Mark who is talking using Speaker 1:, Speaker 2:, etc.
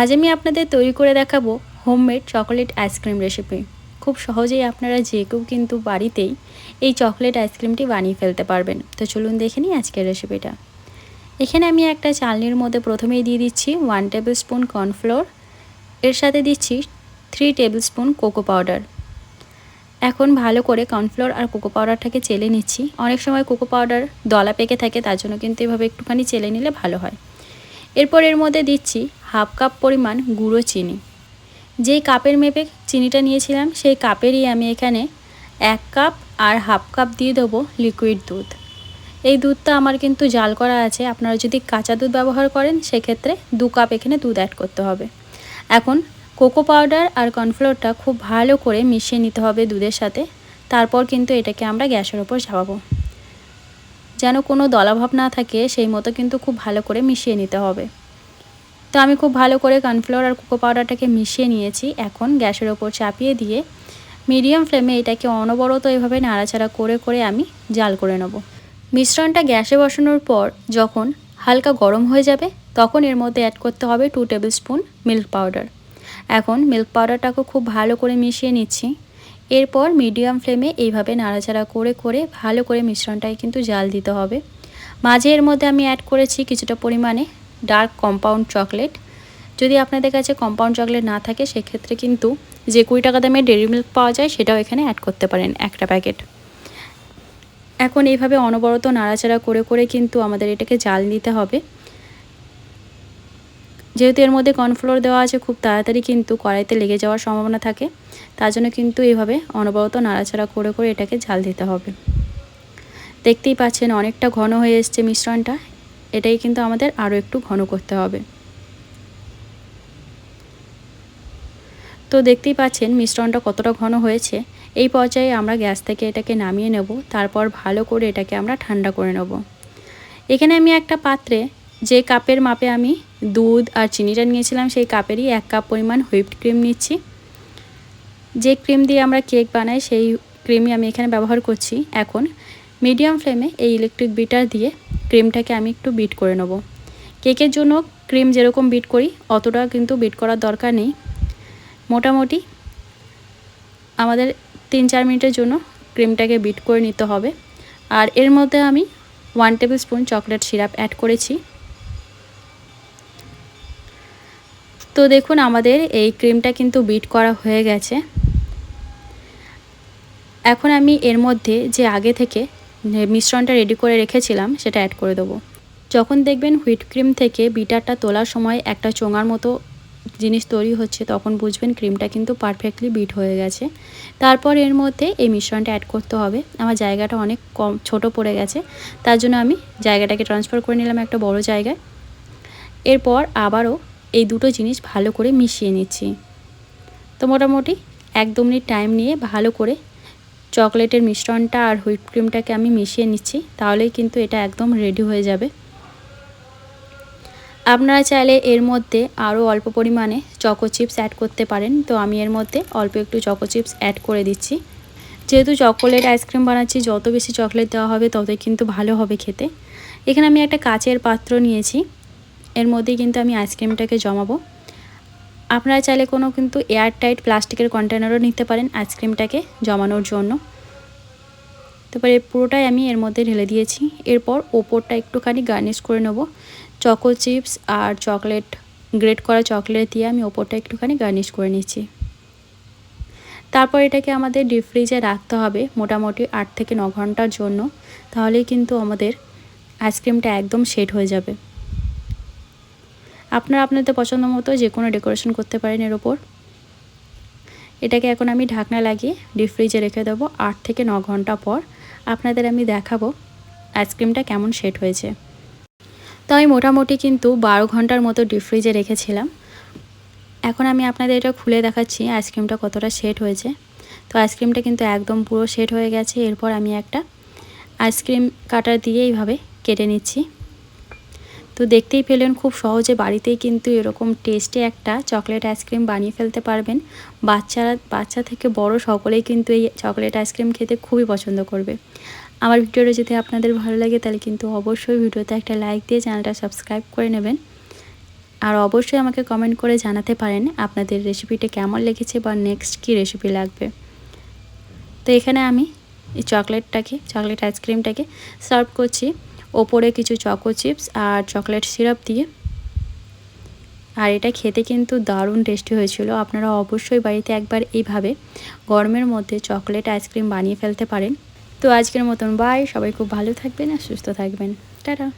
Speaker 1: আজ আমি আপনাদের তৈরি করে দেখাবো হোমমেড চকোলেট আইসক্রিম রেসিপি খুব সহজেই আপনারা যে কেউ কিন্তু বাড়িতেই এই চকলেট আইসক্রিমটি বানিয়ে ফেলতে পারবেন। তো চলুন দেখে নিই আজকের রেসিপিটা এখানে আমি একটা চালনির মধ্যে প্রথমেই দিয়ে দিচ্ছি ওয়ান টেবিল স্পুন কর্নফ্লোর এর সাথে দিচ্ছি three tablespoon cocoa powder এখন ভালো করে কর্নফ্লোর আর কোকো পাউডারটাকে চেলে নিচ্ছি। অনেক সময় কোকো পাউডার দলা পেকে থাকে, তার জন্য কিন্তু এভাবে একটুখানি চেলে নিলে ভালো হয়। এরপর এর মধ্যে দিচ্ছি হাফ কাপ পরিমাণ গুঁড়ো চিনি। যেই কাপের মেপে চিনিটা নিয়েছিলাম, সেই কাপেরই আমি এখানে এক কাপ আর হাফ কাপ দিয়ে দেবো লিকুইড দুধ। এই দুধটা আমার কিন্তু জাল করা আছে, আপনারা যদি কাঁচা দুধ ব্যবহার করেন, সেক্ষেত্রে দু কাপ এখানে দুধ অ্যাড করতে হবে। এখন কোকো পাউডার আর কর্নফ্লোরটা খুব ভালো করে মিশিয়ে নিতে হবে দুধের সাথে, তারপর কিন্তু এটাকে আমরা গ্যাসের ওপর চাপাবো। যেন কোনো দলাভাব না থাকে, সেই মতো কিন্তু খুব ভালো করে মিশিয়ে নিতে হবে। তো আমি খুব ভালো করে কর্নফ্লোর আর কোকো পাউডারটাকে মিশিয়ে নিয়েছি। এখন গ্যাসের ওপর চাপিয়ে দিয়ে মিডিয়াম ফ্লেমে এটাকে অনবরত এভাবে নাড়াচাড়া করে করে আমি জাল করে নেব। মিশ্রণটা গ্যাসে বসানোর পর যখন হালকা গরম হয়ে যাবে, তখন এর মধ্যে অ্যাড করতে হবে two tablespoon milk powder এখন মিল্ক পাউডারটাকে খুব ভালো করে মিশিয়ে নিচ্ছি। এরপর মিডিয়াম ফ্লেমে এইভাবে নাড়াচাড়া করে করে ভালো করে মিশ্রণটাকে কিন্তু জাল দিতে হবে। মাঝে এর মধ্যে আমি অ্যাড করেছি কিছুটা পরিমাণে ডার্ক কম্পাউন্ড চকলেট। যদি আপনাদের কাছে কম্পাউন্ড চকলেট না থাকে, সেক্ষেত্রে কিন্তু যে কুড়ি টাকা দামে ডেরি মিল্ক পাওয়া যায়, সেটাও এখানে অ্যাড করতে পারেন একটা প্যাকেট। এখন এইভাবে অনবরত নাড়াচাড়া করে করে কিন্তু আমাদের এটাকে জাল দিতে হবে। যেহেতু এর মধ্যে কর্নফ্লোর দেওয়া আছে, খুব তাড়াতাড়ি কিন্তু কড়াইতে লেগে যাওয়ার সম্ভাবনা থাকে, তার জন্য কিন্তু এইভাবে অনবরত নাড়াচাড়া করে করে এটাকে ঝাল দিতে হবে। দেখতেই পাচ্ছেন অনেকটা ঘন হয়ে এসছে মিশ্রণটা। এটাই কিন্তু আমাদের আরও একটু ঘন করতে হবে। তো দেখতেই পাচ্ছেন মিশ্রণটা কতটা ঘন হয়েছে। এই পর্যায়ে আমরা গ্যাস থেকে এটাকে নামিয়ে নেব, তারপর ভালো করে এটাকে আমরা ঠান্ডা করে নেব। এখানে আমি একটা পাত্রে যে কাপের মাপে আমি দুধ আর চিনিটা নিয়েছিলাম, সেই কাপেরই এক কাপ পরিমাণ হুইপড ক্রিম নিচ্ছি। যে ক্রিম দিয়ে আমরা কেক বানাই, সেই ক্রিমই আমি এখানে ব্যবহার করছি। এখন মিডিয়াম ফ্লেমে এই ইলেকট্রিক বিটার দিয়ে ক্রিমটাকে আমি একটু বিট করে নেব। কেকের জন্য ক্রিম যেরকম বিট করি, অতটা কিন্তু বিট করার দরকার নেই। মোটামুটি আমাদের তিন চার মিনিটের জন্য ক্রিমটাকে বিট করে নিতে হবে। আর এর মধ্যে আমি one tablespoon chocolate syrup add করেছি। তো দেখুন, আমাদের এই ক্রিমটা কিন্তু বিট করা হয়ে গেছে। এখন আমি এর মধ্যে যে আগে থেকে মিশ্রণটা রেডি করে রেখেছিলাম, সেটা অ্যাড করে দেবো। যখন দেখবেন হুইট ক্রিম থেকে বিটারটা তোলার সময় একটা চোঙার মতো জিনিস তৈরি হচ্ছে, তখন বুঝবেন ক্রিমটা কিন্তু পারফেক্টলি বিট হয়ে গেছে। তারপর এর মধ্যে এই মিশ্রণটা অ্যাড করতে হবে। আমার জায়গাটা অনেক কম, ছোট পড়ে গেছে। তার জন্য আমি জায়গাটাকে ট্রান্সফার করে নিলাম একটা বড় জায়গায়। এরপর আবারও এই দুটো জিনিস ভালো করে মিশিয়ে নিচ্ছি। তো মোটামুটি এক দু মিনিট টাইম নিয়ে ভালো করে চকলেটের মিশ্রণটা আর হুইপ ক্রিমটাকে আমি মিশিয়ে নিচ্ছি, তাহলেই কিন্তু এটা একদম রেডি হয়ে যাবে। আপনারা চাইলে এর মধ্যে আরও অল্প পরিমাণে চকো চিপস অ্যাড করতে পারেন। তো আমি এর মধ্যে অল্প একটু চকো চিপস অ্যাড করে দিচ্ছি। যেহেতু চকোলেট আইসক্রিম বানাচ্ছি, যত বেশি চকলেট দেওয়া হবে, ততই কিন্তু ভালো হবে খেতে। এখানে আমি একটা কাচের পাত্র নিয়েছি। এর মধ্যেই কিন্তু আমি আইসক্রিমটাকে জমাবো। আপনারা চাইলে কোনো কিন্তু এয়ার টাইট প্লাস্টিকের কন্টেনারও নিতে পারেন আইসক্রিমটাকে জমানোর জন্য। তারপরে পুরোটাই আমি এর মধ্যে ঢেলে দিয়েছি। এরপর ওপরটা একটুখানি গার্নিশ করে নেব। চকো চিপস আর চকলেট, গ্রেট করা চকলেট দিয়ে আমি ওপরটা একটুখানি গার্নিশ করে নিচ্ছি। তারপর এটাকে আমাদের ডিপ ফ্রিজে রাখতে হবে মোটামুটি আট থেকে ন ঘণ্টার জন্য। তাহলেই কিন্তু আমাদের আইসক্রিমটা একদম সেট হয়ে যাবে। আপনারা আপনাদের পছন্দ মতো যে কোনো ডেকোরেশন করতে পারেন এর ওপর। এটাকে এখন আমি ঢাকনা লাগিয়ে ডিপ ফ্রিজে রেখে দেবো আট থেকে ন ঘণ্টা পর। আপনাদের আমি দেখাবো আইসক্রিমটা কেমন সেট হয়েছে। তো আমি মোটামুটি কিন্তু বারো ঘণ্টার মতো ডিপ ফ্রিজে রেখেছিলাম। এখন আমি আপনাদের এটা খুলে দেখাচ্ছি আইসক্রিমটা কতটা সেট হয়েছে। তো আইসক্রিমটা কিন্তু একদম পুরো সেট হয়ে গেছে। এরপর আমি একটা আইসক্রিম কাটার দিয়ে এইভাবে কেটে নিচ্ছি। তো দেখতেই পেলেন খুব সহজে বাড়িতেই কিন্তু এরকম টেস্টে একটা চকলেট আইসক্রিম বানিয়ে ফেলতে পারবেন। বাচ্চারা, বাচ্চা থেকে বড় সকলেই কিন্তু এই চকলেট আইসক্রিম খেতে খুবই পছন্দ করবে। আমার ভিডিওটা যদি আপনাদের ভালো লাগে তাহলে কিন্তু অবশ্যই ভিডিওতে একটা লাইক দিয়ে চ্যানেলটা সাবস্ক্রাইব করে নেবেন। আর অবশ্যই আমাকে কমেন্ট করে জানাতে পারেন আপনাদের রেসিপিটা কেমন লেগেছে বা নেক্সট কী রেসিপি লাগবে। তো এখানে আমি এই চকলেটটাকে, চকলেট আইসক্রিমটাকে সার্ভ করছি। ওপরে কিছু চকো চিপস আর চকলেট সিরাপ দিয়ে। আর এটা খেতে কিন্তু দারুণ টেস্টি হয়েছিল। আপনারা অবশ্যই বাড়িতে একবার এইভাবে গরমের মধ্যে চকলেট আইসক্রিম বানিয়ে ফেলতে পারেন। তো আজকের মতন বাই সবাই খুব ভালো থাকবেন আর সুস্থ থাকবেন। টাটা।